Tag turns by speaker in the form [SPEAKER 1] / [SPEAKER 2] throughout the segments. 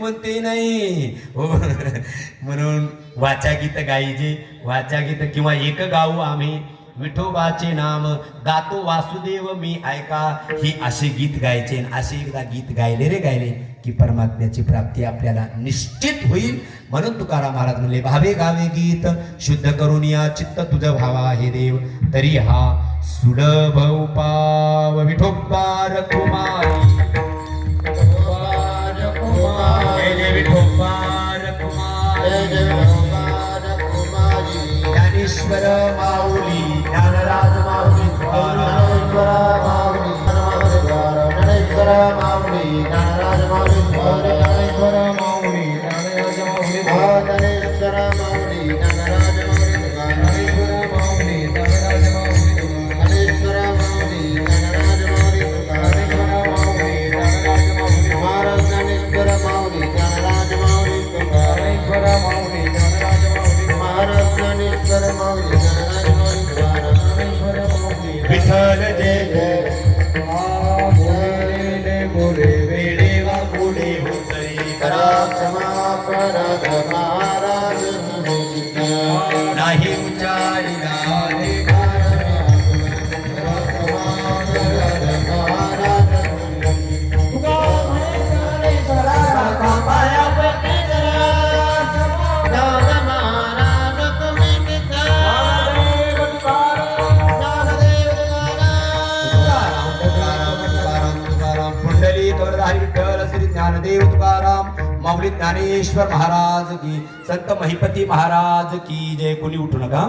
[SPEAKER 1] म्हणते नाही. हो. म्हणून वाचा गीत गायचे वाचा गीत किंवा एक गाऊ आम्ही. विठोबाचे नाम गातो वासुदेव मी ऐका. ही असे गीत गायचे असे एकदा गीत गायले रे गायले की परमात्म्याची प्राप्ती आपल्याला निश्चित होईल. म्हणून तुकाराम महाराज म्हणले भावे गावे गीत शुद्ध करून या चित्त तुझ भावा हे देव. तरी हा सुलभ उपाव ઈશ્વર માઉલી જ્ઞાનરાજ માઉલી જ્ઞાનેશ્વર માઉલી જ્ઞાનેશ્વર માઉલી જ્ઞાનરાજ માઉલી જ્ઞાનેશ્વર માઉલી જ્ઞાનરાજ માઉલી જ્ઞાનેશ્વર માઉલી જ્ઞાનરાજ जय जय वेळेवा ज्ञानदेव तुकाराम माऊली ज्ञानेश्वर महाराज की संत महिपती महाराज की जय. कोणी उठू नका.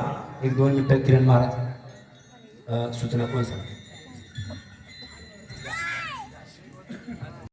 [SPEAKER 1] एक दोन मिनिटं किरण महाराज. सूचना कोण सांगते?